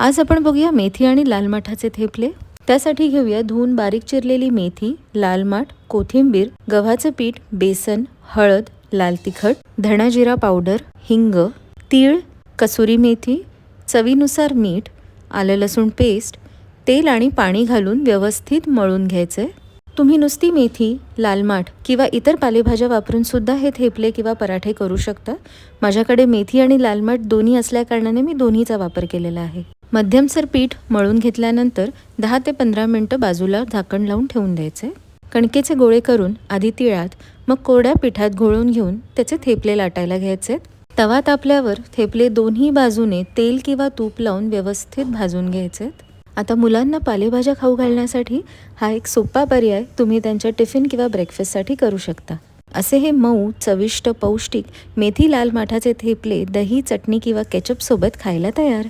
आज आपण बघूया मेथी आणि लाल माठाचे थेपले. त्यासाठी घेऊया धुवून बारीक चिरलेली मेथी लाल माठ कोथिंबीर गव्हाचं पीठ बेसन हळद लाल तिखट धणा जिरा पावडर हिंग तीळ कसुरी मेथी चवीनुसार मीठ आलं लसूण पेस्ट तेल आणि पाणी घालून व्यवस्थित मळून घ्यायचे. तुम्ही नुसती मेथी लाल माठ किंवा इतर पालेभाज्या वापरून सुद्धा हे थेपले किंवा पराठे करू शकता. माझ्याकडे मेथी आणि लाल माठ दोन्ही असल्याकारणाने मी दोन्हीचा वापर केलेला आहे. मध्यमसर पीठ मळून घेतल्यानंतर दहा ते पंधरा मिनटं बाजूला झाकण लावून ठेवून द्यायचे. कणकेचे गोळे करून आधी तिळात मग कोरड्या पिठात घोळून घेऊन त्याचे थेपले लाटायला घ्यायचे. तवा तापल्यावर थेपले दोन्ही बाजूने तेल किंवा तूप लावून व्यवस्थित भाजून घ्यायचे. आता मुलांना पालेभाज्या खाऊ घालण्यासाठी हा एक सोपा पर्याय तुम्ही त्यांच्या टिफिन किंवा ब्रेकफास्टसाठी करू शकता. असे हे मऊ चविष्ट पौष्टिक मेथी लाल माठाचे थेपले दही चटणी किंवा केचपसोबत खायला तयार.